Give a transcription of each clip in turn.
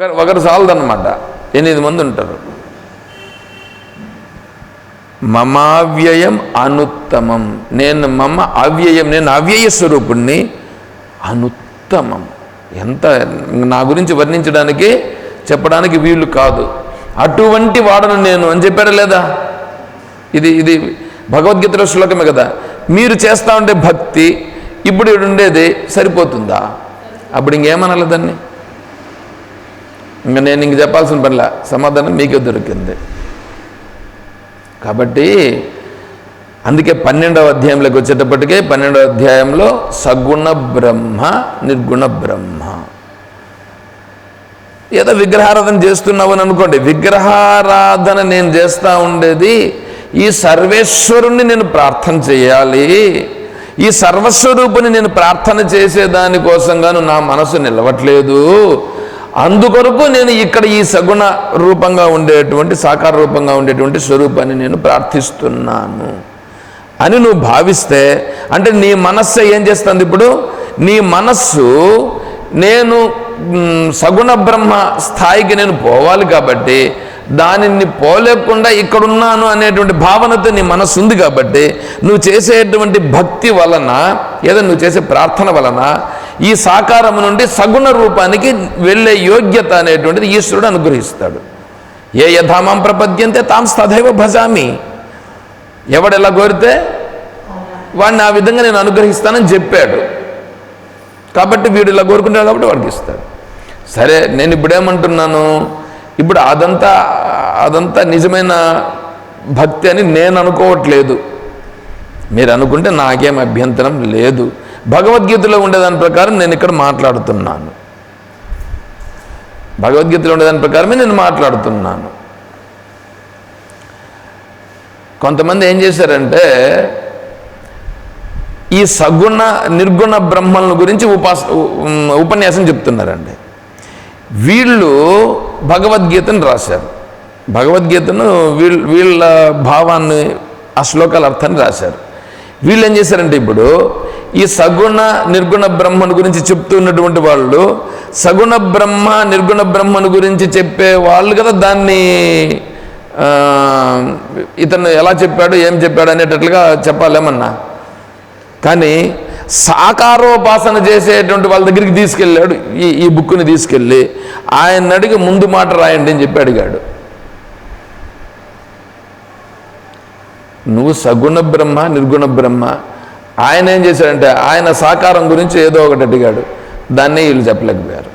ఒకరు- ఒకరు ఎనిమిది మంది ఉంటారు. మమావ్యయం అనుత్తమం. నేను మమ అవ్యయం నేను అవ్యయ స్వరూపుణ్ణి అనుత్తమం. ఎంత నా గురించి వర్ణించడానికి చెప్పడానికి వీలు కాదు. అటువంటి వాడను నేను అని చెప్పాడా లేదా? ఇది ఇది భగవద్గీతలో శ్లోకమే కదా. మీరు చేస్తా ఉండే భక్తి ఇప్పుడు ఉండేది సరిపోతుందా? అప్పుడు ఇంకేమనాలి దాన్ని? ఇంకా నేను ఇంక చెప్పాల్సిన పనిలా. సమాధానం మీకే దొరికింది. కాబట్టి అందుకే పన్నెండవ అధ్యాయంలోకి వచ్చేటప్పటికే పన్నెండవ అధ్యాయంలో సగుణ బ్రహ్మ నిర్గుణ బ్రహ్మ. ఏదో విగ్రహారాధన చేస్తున్నావు అని అనుకోండి. విగ్రహారాధన నేను చేస్తూ ఉండేది ఈ సర్వేశ్వరుణ్ణి నేను ప్రార్థన చేయాలి. ఈ సర్వస్వరూపుని నేను ప్రార్థన చేసేదాని కోసంగాను నా మనసు నిలవట్లేదు. అందుకొరకు నేను ఇక్కడ ఈ సగుణ రూపంగా ఉండేటువంటి సాకార రూపంగా ఉండేటువంటి స్వరూపాన్ని నేను ప్రార్థిస్తున్నాను. అని నువ్వు భావిస్తే అంటే నీ మనస్సు ఏం చేస్తుంది ఇప్పుడు? నీ మనస్సు నేను సగుణ బ్రహ్మ స్థాయికి నేను పోవాలి కాబట్టి దానిని పోలేకుండా ఇక్కడున్నాను అనేటువంటి భావనతో నీ మనస్సు ఉంది కాబట్టి నువ్వు చేసేటువంటి భక్తి వలన ఏదో నువ్వు చేసే ప్రార్థన వలన ఈ సాకారం నుండి సగుణ రూపానికి వెళ్ళే యోగ్యత అనేటువంటిది ఈశ్వరుడు అనుగ్రహిస్తాడు. ఏ యథామం ప్రపద్యంతే తాం సదైవ భజామి. ఎవడెలా కోరితే వాడిని ఆ విధంగా నేను అనుగ్రహిస్తానని చెప్పాడు. కాబట్టి వీడు ఇలా కోరుకుంటాడు కాబట్టి వాడికి ఇస్తాడు. సరే నేను ఇప్పుడేమంటున్నాను? ఇప్పుడు అదంతా అదంతా నిజమైన భక్తి అని నేను అనుకోవట్లేదు. మీరు అనుకుంటే నాకేం అభ్యంతరం లేదు. భగవద్గీతలో ఉండేదాని ప్రకారం నేను ఇక్కడ మాట్లాడుతున్నాను. భగవద్గీతలో ఉండేదాని ప్రకారమే నేను మాట్లాడుతున్నాను. కొంతమంది ఏం చేశారంటే ఈ సగుణ నిర్గుణ బ్రహ్మలను గురించి ఉపాస ఉపన్యాసం చెప్తున్నారండి. వీళ్ళు భగవద్గీతను రాశారు. భగవద్గీతను వీళ్ళ వీళ్ళ భావాన్ని ఆ శ్లోకాల అర్థాన్ని రాశారు. వీళ్ళు ఏం చేశారంటే ఇప్పుడు ఈ సగుణ నిర్గుణ బ్రహ్మను గురించి చెప్తున్నటువంటి వాళ్ళు సగుణ బ్రహ్మ నిర్గుణ బ్రహ్మను గురించి చెప్పే వాళ్ళు కదా దాన్ని ఇతను ఎలా చెప్పాడు ఏం చెప్పాడు అనేటట్లుగా చెప్పాలేమన్నా. కానీ సాకారోపాసన చేసేటువంటి వాళ్ళ దగ్గరికి తీసుకెళ్ళాడు ఈ ఈ బుక్ని తీసుకెళ్ళి. ఆయన అడిగి ముందు మాట రాయండి అని చెప్పి అడిగాడు. నువ్వు సగుణ బ్రహ్మ నిర్గుణ బ్రహ్మ. ఆయన ఏం చేశాడంటే ఆయన సాకారం గురించి ఏదో ఒకటి అడిగాడు. దాన్నే వీళ్ళు చెప్పలేకపోయారు.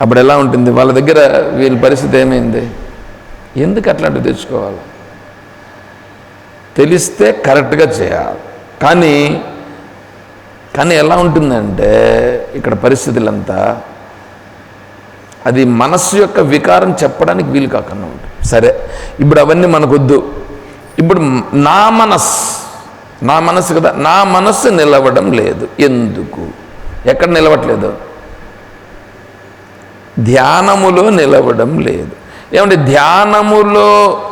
అప్పుడు ఎలా ఉంటుంది? వాళ్ళ దగ్గర వీళ్ళ పరిస్థితి ఏమైంది? ఎందుకు అట్లాంటివి తెచ్చుకోవాలి? తెలిస్తే కరెక్ట్గా చేయాలి. కానీ కానీ ఎలా ఉంటుందంటే ఇక్కడ పరిస్థితులంతా అది మనస్సు యొక్క వికారం చెప్పడానికి వీలు కాకుండా ఉంటుంది. సరే ఇప్పుడు అవన్నీ మనకొద్దు. ఇప్పుడు నా మనస్ నా మనస్సు కదా నా మనస్సు నిలవడం లేదు. ఎందుకు? ఎక్కడ నిలవట్లేదు? ధ్యానములో నిలవడం లేదు. ఏమంటే ధ్యానములో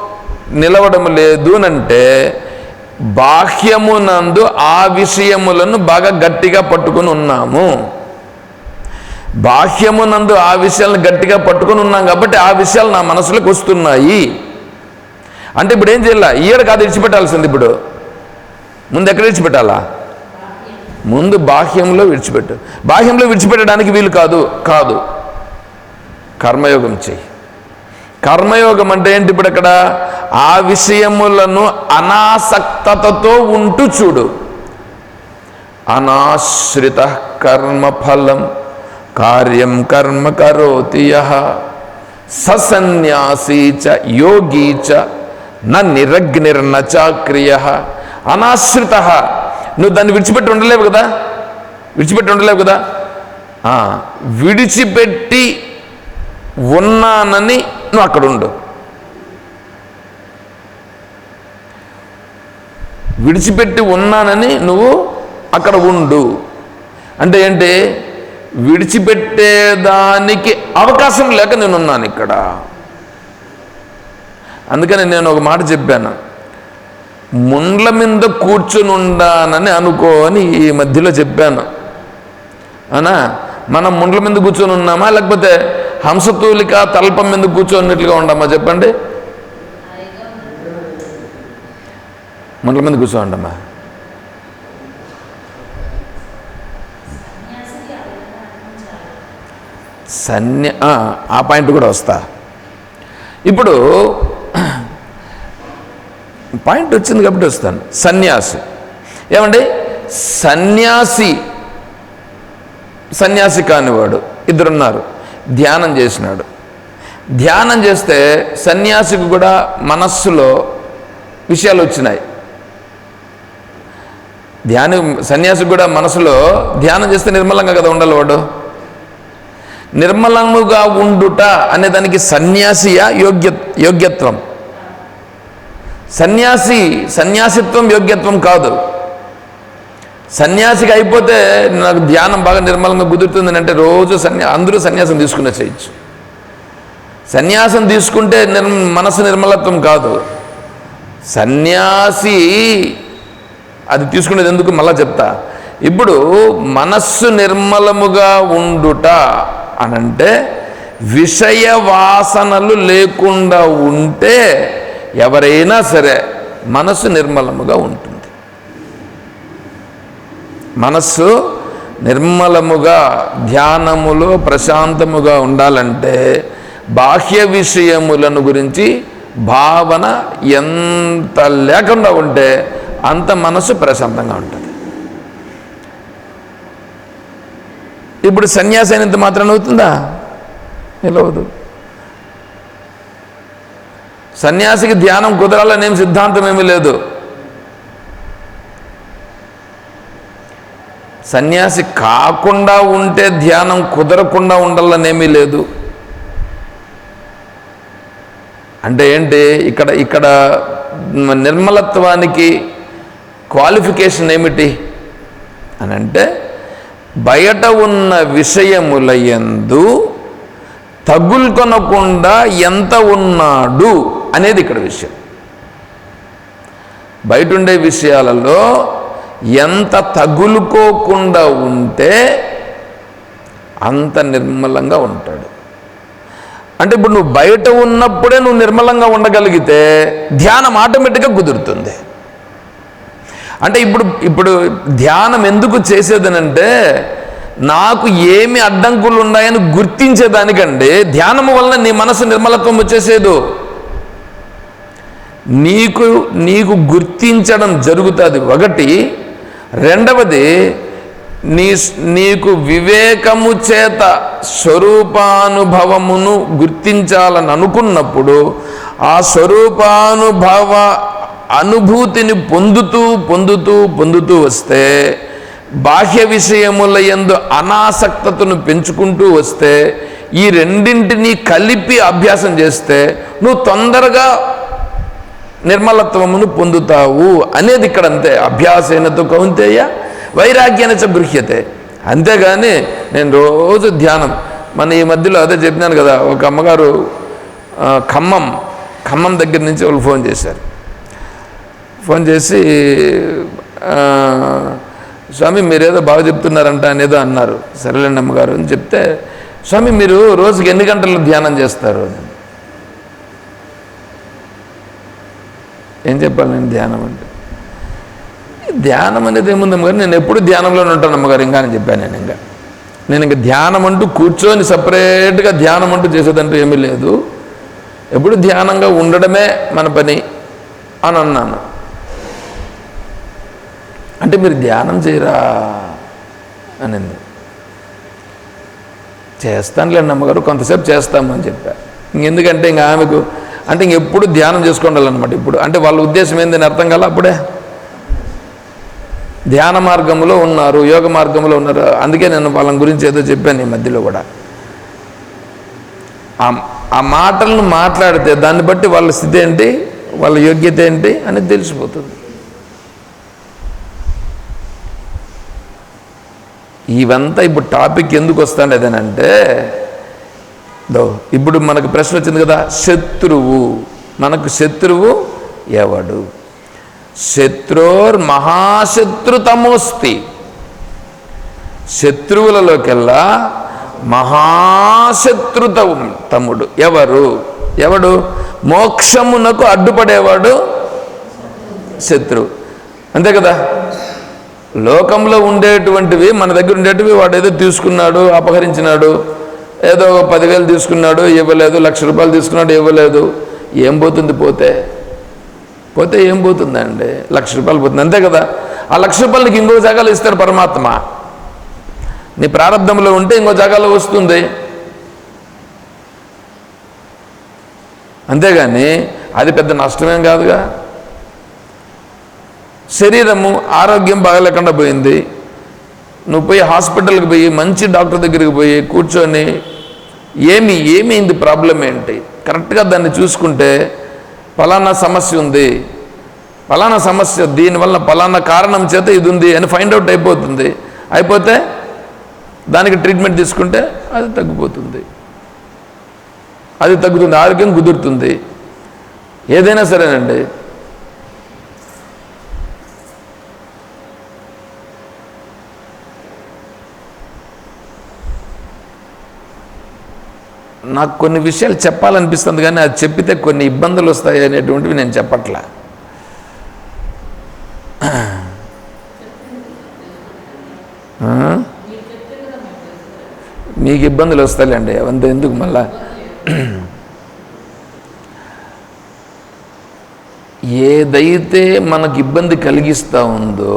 నిలవడం లేదు అంటే బాహ్యమునందు ఆ విషయములను బాగా గట్టిగా పట్టుకుని ఉన్నాము. బాహ్యమునందు ఆ విషయాలను గట్టిగా పట్టుకుని ఉన్నాం కాబట్టి ఆ విషయాలు నా మనసులోకి వస్తున్నాయి. అంటే ఇప్పుడు ఏం చేయాలా? ఈయడ కాదు విడిచిపెట్టాల్సింది ఇప్పుడు. ముందు ఎక్కడ విడిచిపెట్టాలా? ముందు బాహ్యంలో విడిచిపెట్టు. బాహ్యంలో విడిచిపెట్టడానికి వీలు కాదు కాదు. కర్మయోగం చెయ్యి. కర్మయోగం అంటే ఏంటి ఇప్పుడు అక్కడ? ఆ విషయములను అనాసక్తతతో ఉంటూ చూడు. అనాశ్రిత కర్మఫలం కార్యం కర్మ కరోతి సన్యాసీ ససన్యాసీ చ యోగీ చ న నిరగ్నిర్నచాక్రియ అనాశ్రిత. నువ్వు దాన్ని విడిచిపెట్టి ఉండలేవు కదా? విడిచిపెట్టి ఉండలేవు కదా? విడిచిపెట్టి ఉన్నానని నువ్వు అక్కడ ఉండు విడిచిపెట్టి ఉన్నానని నువ్వు అక్కడ ఉండు. అంటే ఏంటి? విడిచిపెట్టేదానికి అవకాశం లేక నేను ఉన్నాను ఇక్కడ. అందుకని నేను ఒక మాట చెప్పాను. ముండ్ల మీద కూర్చుని ఉండానని అనుకో అని ఈ మధ్యలో చెప్పాను. అనా మనం ముండ్ల మీద కూర్చొని ఉన్నామా లేకపోతే హంసతూలిక తల్పం మీద కూర్చొన్నట్లుగా ఉండమా? చెప్పండి. ముండ్ల మీద కూర్చో ఉండమ్మా సన్య ఆ పాయింట్ కూడా వస్తా. ఇప్పుడు పాయింట్ వచ్చింది కాబట్టి వస్తాను. సన్యాసి. ఏమండి? సన్యాసి సన్యాసి కానివాడు. ఇద్దరున్నారు. ధ్యానం చేసినాడు. ధ్యానం చేస్తే సన్యాసికి కూడా మనస్సులో విషయాలు వచ్చినాయి. ధ్యానం సన్యాసికి కూడా మనసులో ధ్యానం చేస్తే నిర్మలంగా కదా ఉండాలి వాడు? నిర్మలముగా ఉండుట అనే దానికి సన్యాసియా యోగ్య యోగ్యత్వం. సన్యాసి సన్యాసిత్వం యోగ్యత్వం కాదు. సన్యాసికి అయిపోతే నాకు ధ్యానం బాగా నిర్మలంగా కుదురుతుంది అంటే రోజు సన్యా అందరూ సన్యాసం తీసుకునే చేయొచ్చు. సన్యాసం తీసుకుంటే నిర్ మనసు నిర్మలత్వం కాదు. సన్యాసి అది తీసుకునేది ఎందుకు మళ్ళా చెప్తా. ఇప్పుడు మనస్సు నిర్మలముగా ఉండుట అనంటే విషయ వాసనలు లేకుండా ఉంటే ఎవరైనా సరే మనసు నిర్మలముగా ఉంటుంది. మనస్సు నిర్మలముగా ధ్యానములో ప్రశాంతముగా ఉండాలంటే బాహ్య విషయములను గురించి భావన ఎంత లేకుండా ఉంటే అంత మనసు ప్రశాంతంగా ఉంటుంది. ఇప్పుడు సన్యాసి అయినంత మాత్రం అవుతుందా? నిలవదు సన్యాసికి ధ్యానం కుదరాలనేం సిద్ధాంతం ఏమీ లేదు. సన్యాసి కాకుండా ఉంటే ధ్యానం కుదరకుండా ఉండాలనేమీ లేదు. అంటే ఏంటి? ఇక్కడ ఇక్కడ నిర్మలత్వానికి క్వాలిఫికేషన్ ఏమిటి? అని అంటే బయట ఉన్న విషయముల యందు తగులుకొనకుండా ఎంత ఉన్నాడు అనేది ఇక్కడ విషయం. బయట ఉండే విషయాలలో ఎంత తగులుకోకుండా ఉంటే అంత నిర్మలంగా ఉంటాడు. అంటే ఇప్పుడు నువ్వు బయట ఉన్నప్పుడే నువ్వు నిర్మలంగా ఉండగలిగితే ధ్యానం ఆటోమేటిక్గా కుదురుతుంది. అంటే ఇప్పుడు ఇప్పుడు ధ్యానం ఎందుకు చేసేదనంటే నాకు ఏమి అడ్డంకులు ఉన్నాయని గుర్తించేదానికంటే ధ్యానము వలన నీ మనసు నిర్మలత్వం వచ్చేసేదు. నీకు నీకు గుర్తించడం జరుగుతుంది. ఒకటి రెండవది నీ నీకు వివేకము చేత స్వరూపానుభవమును గుర్తించాలని అనుకున్నప్పుడు ఆ స్వరూపానుభవ అనుభూతిని పొందుతూ పొందుతూ పొందుతూ వస్తే బాహ్య విషయముల ఎందు అనాసక్తతను పెంచుకుంటూ వస్తే ఈ రెండింటినీ కలిపి అభ్యాసం చేస్తే నువ్వు తొందరగా నిర్మలత్వమును పొందుతావు అనేది ఇక్కడ అంతే. అభ్యాసేనతో కౌంతేయ వైరాగ్యాన చ గృహ్యతే అంతేగాని నేను రోజు ధ్యానం. మన ఈ మధ్యలో అదే చెప్పినాను కదా ఒక అమ్మగారు ఖమ్మం ఖమ్మం దగ్గర నుంచి వాళ్ళు ఫోన్ చేశారు. ఫోన్ చేసి స్వామి మీరేదో బాగా చెప్తున్నారంట అనేదో అన్నారు. సరేలేండి అమ్మగారు అని చెప్తే స్వామి మీరు రోజుకి ఎన్ని గంటలు ధ్యానం చేస్తారు? ఏం చెప్పాలి నేను ధ్యానం అంటే? ధ్యానం అనేది ఏముంది అమ్మగారు? నేను ఎప్పుడు ధ్యానంలోనే ఉంటాను అమ్మగారు ఇంకా అని చెప్పాను నేను ఇంకా. నేను ఇంకా ధ్యానం అంటూ కూర్చొని సపరేట్గా ధ్యానం అంటూ చేసేదంటూ ఏమీ లేదు. ఎప్పుడు ధ్యానంగా ఉండడమే మన పని అని అన్నాను. అంటే మీరు ధ్యానం చేయరా అనింది. చేస్తానులేండి అమ్మగారు కొంతసేపు చేస్తాము అని చెప్పా. ఇంకెందుకంటే ఇంకా ఆమెకు అంటే ఇంకెప్పుడు ధ్యానం చేసుకోండాలన్నమాట ఇప్పుడు. అంటే వాళ్ళ ఉద్దేశం ఏందని అర్థం కాల అప్పుడే? ధ్యాన మార్గంలో ఉన్నారు యోగ మార్గంలో ఉన్నారు. అందుకే నేను వాళ్ళ గురించి ఏదో చెప్పాను ఈ మధ్యలో కూడా. ఆ ఆ మాటలను మాట్లాడితే దాన్ని బట్టి వాళ్ళ స్థితి ఏంటి వాళ్ళ యోగ్యత ఏంటి అనేది తెలిసిపోతుంది. ఇవంతా ఇప్పుడు టాపిక్ ఎందుకు వస్తాండేదనంటే దో ఇప్పుడు మనకు ప్రశ్న వచ్చింది కదా శత్రువు. మనకు శత్రువు ఎవడు? శత్రుర్ మహాశత్రుతమోస్తి. శత్రువులలోకెల్లా మహాశత్రుత తమ్ముడు. ఎవరు? ఎవడు? మోక్షమునకు అడ్డుపడేవాడు శత్రువు. అంతే కదా? లోకంలో ఉండేటువంటివి మన దగ్గర ఉండేటివి వాడు ఏదో తీసుకున్నాడు అపహరించినాడు ఏదో ఒక పదివేలు తీసుకున్నాడు ఇవ్వలేదు లక్ష రూపాయలు తీసుకున్నాడు ఇవ్వలేదు. ఏం పోతుంది పోతే? పోతే ఏం పోతుందండి? లక్ష రూపాయలు పోతుంది. అంతే కదా? ఆ లక్ష రూపాయలు నీకు ఇంకో జాగాలో ఇస్తారు పరమాత్మ. నీ ప్రారంభంలో ఉంటే ఇంకో జాగాలో వస్తుంది. అంతేగాని అది పెద్ద నష్టమేం కాదుగా? శరీరము ఆరోగ్యం బాగలేకుండా పోయింది. నువ్వు పోయి హాస్పిటల్కి పోయి మంచి డాక్టర్ దగ్గరికి పోయి కూర్చొని ఏమి ఏమైంది ప్రాబ్లం ఏంటి? కరెక్ట్గా దాన్ని చూసుకుంటే ఫలానా సమస్య ఉంది. ఫలానా సమస్య దీనివల్ల ఫలానా కారణం చేత ఇది ఉంది అని ఫైండ్ అవుట్ అయిపోతుంది. అయిపోతే దానికి ట్రీట్మెంట్ తీసుకుంటే అది తగ్గిపోతుంది. అది తగ్గుతుంది ఆరోగ్యం కుదురుతుంది. ఏదైనా సరేనండి. నాకు కొన్ని విషయాలు చెప్పాలనిపిస్తుంది కానీ అది చెప్పితే కొన్ని ఇబ్బందులు వస్తాయి అనేటువంటివి నేను చెప్పట్లా. మీకు ఇబ్బందులు వస్తాయండి అంత ఎందుకు మళ్ళా? ఏదైతే మనకు ఇబ్బంది కలిగిస్తూ ఉందో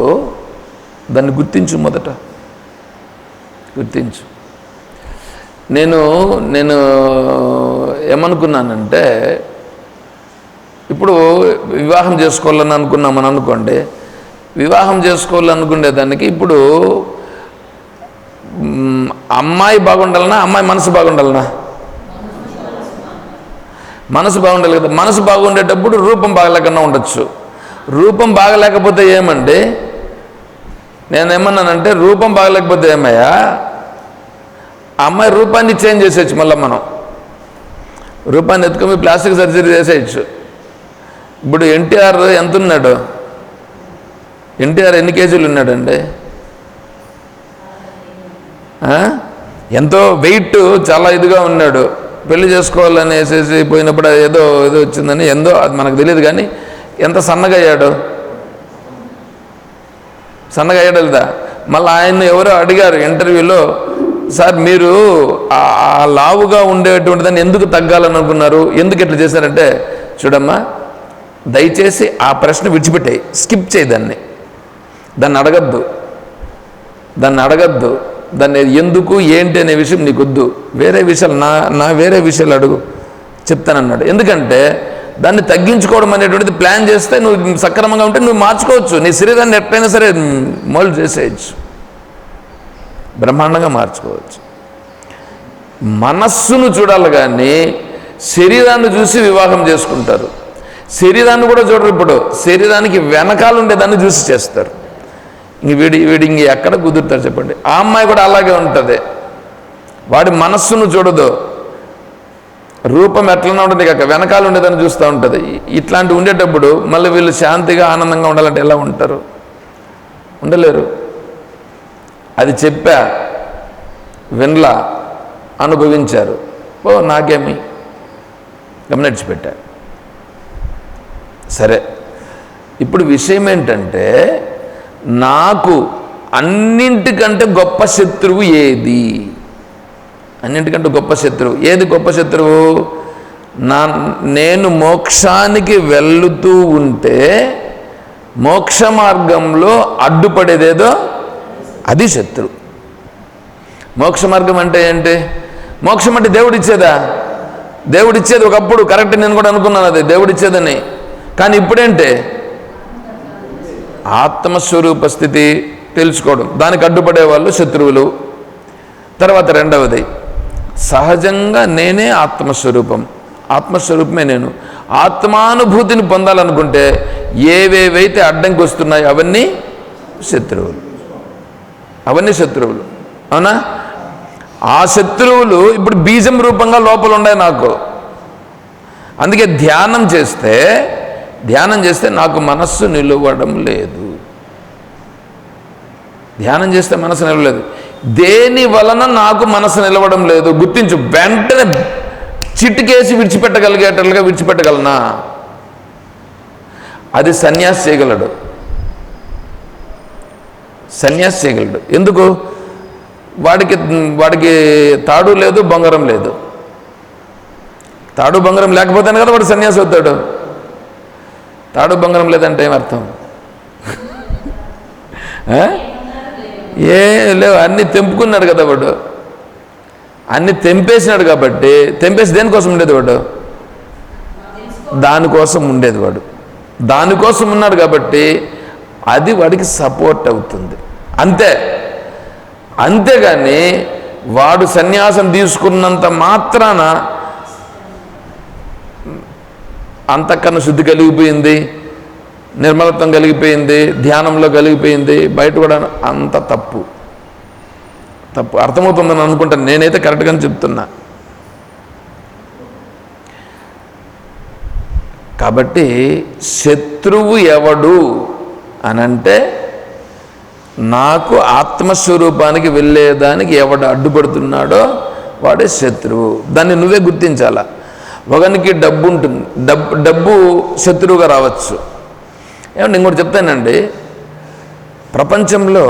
దాన్ని గుర్తించు మొదట. గుర్తించు. నేను నేను ఏమనుకున్నానంటే ఇప్పుడు వివాహం చేసుకోవాలని అనుకున్నామని అనుకోండి వివాహం చేసుకోవాలనుకునేదానికి ఇప్పుడు అమ్మాయి బాగుండాలనా అమ్మాయి మనసు బాగుండాలనా? మనసు బాగుండాలి కదా మనసు బాగుండేటప్పుడు రూపం బాగలేకుండా ఉండొచ్చు. రూపం బాగలేకపోతే ఏమండి? నేనేమన్నానంటే రూపం బాగలేకపోతే ఏమయ్యా? ఆ అమ్మాయి రూపాన్ని చేంజ్ చేసేయచ్చు మళ్ళీ మనం. రూపాన్ని ఎత్తుకొని ప్లాస్టిక్ సర్జరీ చేసేయచ్చు. ఇప్పుడు ఎన్టీఆర్ ఎంత ఉన్నాడు ఎన్టీఆర్ ఎన్ని కేజీలు ఉన్నాడండి? ఎంతో వెయిట్ చాలా ఇదిగా ఉన్నాడు. పెళ్ళి చేసుకోవాలని వేసేసి పోయినప్పుడు ఏదో ఏదో వచ్చిందని ఎందో అది మనకు తెలియదు కానీ ఎంత సన్నగా అయ్యాడు? సన్నగా అయ్యాడు లేదా? మళ్ళీ ఆయన ఎవరో అడిగారు ఇంటర్వ్యూలో సార్ మీరు ఆ లావుగా ఉండేటువంటి దాన్ని ఎందుకు తగ్గాలని అనుకున్నారు ఎందుకు ఇట్లా చేశారంటే చూడమ్మా దయచేసి ఆ ప్రశ్న విడిచిపెట్టాయి స్కిప్ చేయి దాన్ని. దాన్ని అడగద్దు. దాన్ని అడగద్దు. దాన్ని ఎందుకు ఏంటి అనే విషయం నీకు వద్దు వేరే విషయాలు నా నా వేరే విషయాలు అడుగు. చెప్తానన్నాడు. ఎందుకంటే దాన్ని తగ్గించుకోవడం అనేటువంటిది ప్లాన్ చేస్తే నువ్వు సక్రమంగా ఉంటే నువ్వు మార్చుకోవచ్చు. నీ శరీరాన్ని ఎట్లయినా సరే మోల్డ్ చేసేయచ్చు. బ్రహ్మాండంగా మార్చుకోవచ్చు. మనస్సును చూడాలి కానీ శరీరాన్ని చూసి వివాహం చేసుకుంటారు. శరీరాన్ని కూడా చూడరు ఇప్పుడు. శరీరానికి వెనకాల ఉండేదాన్ని చూసి చేస్తారు. ఇంక వీడి వీడి ఇంక ఎక్కడ కుదురుతారు చెప్పండి. ఆ అమ్మాయి కూడా అలాగే ఉంటుంది. వాడి మనస్సును చూడదు. రూపం ఎట్లనే ఉంటుంది కాక వెనకాల ఉండేదాన్ని చూస్తూ ఉంటుంది. ఇట్లాంటి ఉండేటప్పుడు మళ్ళీ వీళ్ళు శాంతిగా ఆనందంగా ఉండాలంటే ఎలా ఉంటారు? ఉండలేరు. అది చెప్పా వినలా అనుభవించారు. ఓ నాకేమి? గమనించిపెట్టా. సరే ఇప్పుడు విషయం ఏంటంటే నాకు అన్నింటికంటే గొప్ప శత్రువు ఏది? అన్నింటికంటే గొప్ప శత్రువు. ఏది గొప్ప శత్రువు? నా నేను మోక్షానికి వెళ్తూ ఉంటే మోక్ష మార్గంలో అడ్డుపడేదేదో అది శత్రువు మోక్ష మార్గం అంటే ఏంటి? మోక్షం అంటే దేవుడిచ్చేదా? దేవుడిచ్చేది ఒకప్పుడు కరెక్ట్ నేను కూడా అనుకున్నాను అది దేవుడిచ్చేదని. కానీ ఇప్పుడేంటే? ఆత్మస్వరూప స్థితి తెలుసుకోవడం. దానికి అడ్డుపడే వాళ్ళు శత్రువులు. తర్వాత రెండవది సహజంగా నేనే ఆత్మస్వరూపం. ఆత్మస్వరూపమే నేను. ఆత్మానుభూతిని పొందాలనుకుంటే ఏవేవైతే అడ్డంకి వస్తున్నాయో అవన్నీ శత్రువులు. అవన్నీ శత్రువులు. అవునా? ఆ శత్రువులు ఇప్పుడు బీజం రూపంగా లోపల ఉన్నాయి నాకు. అందుకే ధ్యానం చేస్తే ధ్యానం చేస్తే నాకు మనస్సు నిలవడం లేదు. ధ్యానం చేస్తే మనసు నిలవలేదు దేని వలన నాకు మనసు నిలవడం లేదు? గుర్తించు వెంటనే చిట్టుకేసి విడిచిపెట్టగలిగేటట్లుగా విడిచిపెట్టగలనా? అది సన్యాసి చేయగలడు. సన్యాసి చేయగలడు ఎందుకు? వాడికి వాడికి తాడు లేదు బంగారం లేదు. తాడు బంగారం లేకపోతేనే కదా వాడు సన్యాసి అవుతాడు. తాడు బంగారం లేదంటే ఏమర్థం ఏ లేవు అన్నీ తెంపుకున్నాడు కదా వాడు. అన్ని తెంపేసినాడు కాబట్టి తెంపేసి దేనికోసం ఉండేది వాడు? దానికోసం ఉండేది వాడు. దానికోసం ఉన్నాడు కాబట్టి అది వాడికి సపోర్ట్ అవుతుంది. అంతే. అంతేగాని వాడు సన్యాసం తీసుకున్నంత మాత్రాన అంతకన్నా శుద్ధి కలిగిపోయింది నిర్మలత్వం కలిగిపోయింది ధ్యానంలో కలిగిపోయింది బయట కూడా అంత తప్పు. తప్పు. అర్థమవుతుందని అనుకుంటాను నేనైతే కరెక్ట్గానే చెప్తున్నా. కాబట్టి శత్రువు ఎవడు అని అంటే నాకు ఆత్మస్వరూపానికి వెళ్ళేదానికి ఎవడు అడ్డుపడుతున్నాడో వాడే శత్రువు. దాన్ని నువ్వే గుర్తించాలా? ఒకనికి డబ్బు ఉంటుంది డబ్బు డబ్బు శత్రువుగా రావచ్చు. ఏమంటే ఇంకోటి చెప్తానండి. ప్రపంచంలో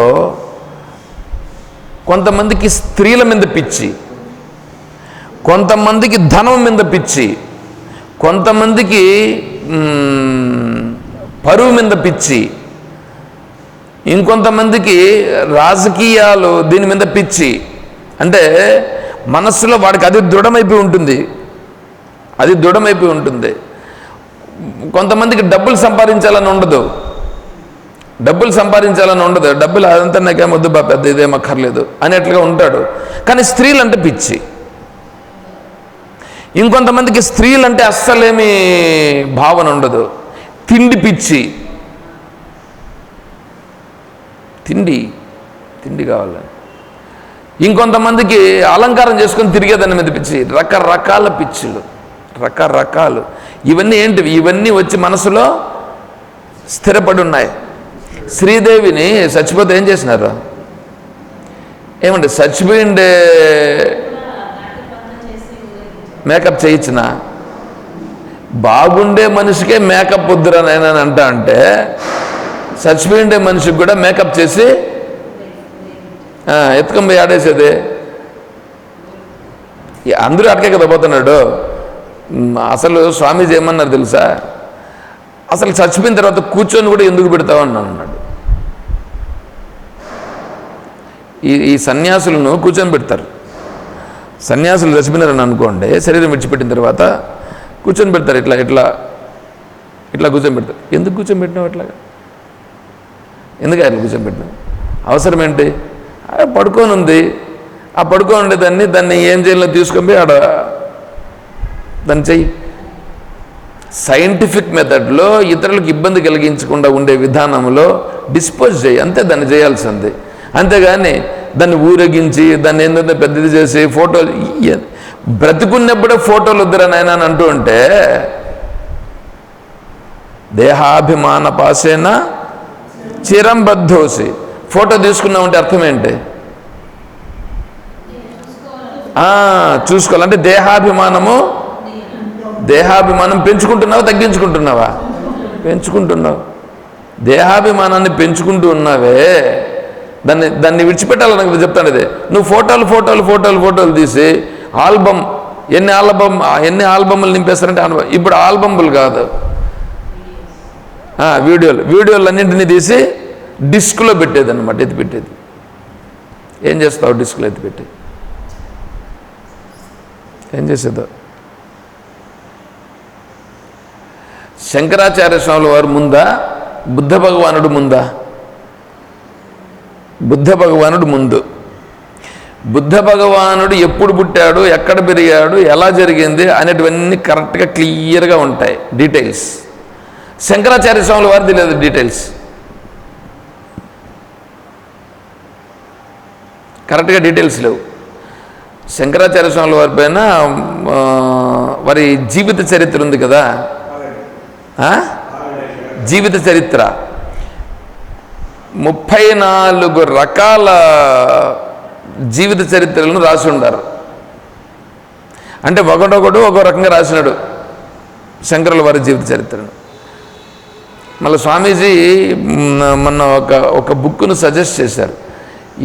కొంతమందికి స్త్రీల మీద పిచ్చి కొంతమందికి ధనం మీద పిచ్చి కొంతమందికి పరువు మీద పిచ్చి ఇంకొంతమందికి రాజకీయాలు దీని మీద పిచ్చి. అంటే మనస్సులో వాడికి అది దృఢమైపోయి ఉంటుంది. అది దృఢమైపోయి ఉంటుంది. కొంతమందికి డబ్బులు సంపాదించాలని ఉండదు. డబ్బులు సంపాదించాలని ఉండదు. డబ్బులు అదంతా నాకేం వద్దు బా పెద్ద ఇదేమక్కర్లేదు అనేట్లుగా ఉంటాడు. కానీ స్త్రీలు అంటే పిచ్చి. ఇంకొంతమందికి స్త్రీలు అంటే అస్సలేమి భావన ఉండదు. తిండి పిచ్చి. తిండి తిండి కావాలి ఇంకొంతమందికి అలంకారం చేసుకొని తిరిగేదాన్ని మీద పిచ్చి రకరకాల పిచ్చులు రకరకాలు. ఇవన్నీ ఏంటివి? ఇవన్నీ వచ్చి మనసులో స్థిరపడి ఉన్నాయి. శ్రీదేవిని చచ్చిపోతే ఏం చేసినారు? ఏమండి చచ్చిపోయిండే మేకప్ చేయించిన? బాగుండే మనిషికే మేకప్ వద్దురా నేనని అంటా అంటే చచ్చిపోయిండే మనిషికి కూడా మేకప్ చేసి ఆ, ఎత్తుకొని పోయి ఆడేసేది. అందరూ అటకే కదా పోతున్నాడు. అసలు స్వామీజీ ఏమన్నారు తెలుసా? అసలు చచ్చిపోయిన తర్వాత కూర్చొని కూడా ఎందుకు పెడతావని అన్నాడు. ఈ ఈ సన్యాసులను కూర్చొని పెడతారు. సన్యాసులు చచ్చిపోయినారని అనుకోండి శరీరం విడిచిపెట్టిన తర్వాత కూర్చొని పెడతారు. ఇట్లా ఇట్లా ఇట్లా కూర్చొని పెడతారు. ఎందుకు కూర్చొని పెట్టినావు అట్లాగా? ఎందుకు ఆయన కూర్చోబెట్టింది అవసరం ఏంటి పడుకొని ఉంది ఆ పడుకొని ఉండేదాన్ని దాన్ని ఏం చేయాలో తీసుకొని ఆడ దాన్ని చెయ్యి. సైంటిఫిక్ మెథడ్లో ఇతరులకు ఇబ్బంది కలిగించకుండా ఉండే విధానంలో డిస్పోజ్ చేయి. అంతే దాన్ని చేయాల్సింది. అంతేగాని దాన్ని ఊరేగించి దాన్ని ఏంటంటే పెద్దది చేసి ఫోటోలు బ్రతికున్నప్పుడే ఫోటోలు వద్దురా నాయన అని అంటూ ఉంటే దేహాభిమాన పాసేనా? చిరం బద్ధోసి ఫోటో తీసుకున్నామంటే అర్థం ఏంటి? చూసుకోవాలంటే దేహాభిమానము దేహాభిమానం పెంచుకుంటున్నావా తగ్గించుకుంటున్నావా? పెంచుకుంటున్నావు. దేహాభిమానాన్ని పెంచుకుంటూ ఉన్నావే. దాన్ని దాన్ని విడిచిపెట్టాలని చెప్తాను ఇది. నువ్వు ఫోటోలు ఫోటోలు ఫోటోలు ఫోటోలు తీసి ఆల్బమ్ ఎన్ని ఆల్బమ్ ఎన్ని ఆల్బమ్లు నింపేస్తారంటే ఆల్బమ్. ఇప్పుడు ఆల్బమ్లు కాదు. వీడియోలు వీడియోలు. అన్నింటినీ తీసి డిస్క్లో పెట్టేది అనమాట ఎత్తి పెట్టేది. ఏం చేస్తావు డిస్క్లో ఎత్తి పెట్టి? ఏం చేసేదో? శంకరాచార్య స్వాముల వారు ముందా? బుద్ధ భగవానుడు ముందా? బుద్ధ భగవానుడు ముందు. బుద్ధ భగవానుడు ఎప్పుడు పుట్టాడు ఎక్కడ పెరిగాడు ఎలా జరిగింది అనేటివన్నీ కరెక్ట్గా క్లియర్గా ఉంటాయి డీటెయిల్స్. శంకరాచార్య స్వాముల వారిది లేదు డీటెయిల్స్ కరెక్ట్గా డీటెయిల్స్ లేవు. శంకరాచార్య స్వాముల వారి పైన వారి జీవిత చరిత్ర ఉంది కదా? జీవిత చరిత్ర. ముప్పై నాలుగు రకాల జీవిత చరిత్రలను రాసి ఉండారు. అంటే ఒకటొకడు ఒక రకంగా రాసినాడు శంకరుల వారి జీవిత చరిత్రను. మళ్ళీ స్వామీజీ మొన్న ఒక ఒక బుక్ను సజెస్ట్ చేశారు.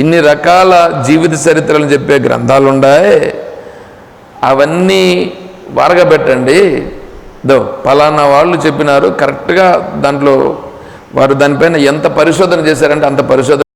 ఇన్ని రకాల జీవిత చరిత్రలు చెప్పే గ్రంథాలు ఉన్నాయి అవన్నీ వారగబెట్టండి. దో పలానా వాళ్ళు చెప్పినారు కరెక్ట్గా దాంట్లో వారు దానిపైన ఎంత పరిశోధన చేశారంటే అంత పరిశోధన